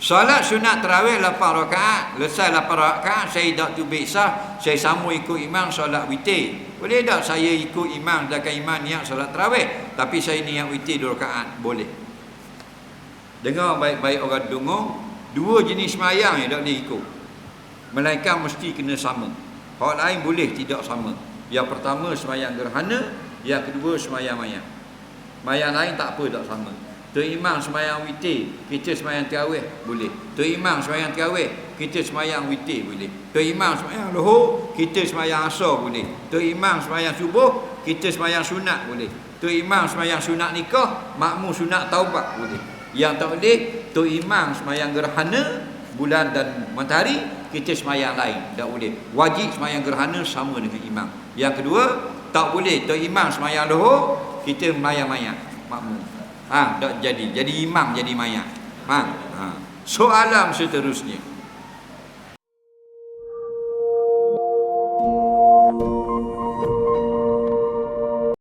Solat sunat terawih 8 rakaat, lesai 8 rakaat saya dak tu biasa, saya sama ikut imam solat witir. Boleh tak saya ikut imam sedangkan imam niat solat terawih, tapi saya niat witir 2 rakaat? Boleh. Dengar baik-baik orang dengar, dua jenis semayang yang tak boleh ikut. Melainkan mesti kena sama. Hal lain boleh tidak sama. Yang pertama semayang gerhana, yang kedua semayang mayang. Mayang lain tak apa tak sama. Tu imam semayang witir, kita semayang tarawih boleh. Tu imam semayang tarawih, kita semayang witir boleh. Tu imam semayang lohor, kita semayang asar boleh. Tu imam semayang subuh, kita semayang sunat boleh. Tu imam semayang sunat nikah, makmum sunat taubat boleh. Yang tak boleh, tu imam semayang gerhana bulan dan matahari, kita semayang lain, tak boleh. Wajib semayang gerhana sama dengan imam. Yang kedua, tak boleh tu imam semayang lohor, kita mayang-mayang makmum. Ha, tak jadi. Jadi imam jadi mayat. Ha. ha. Soalan seterusnya.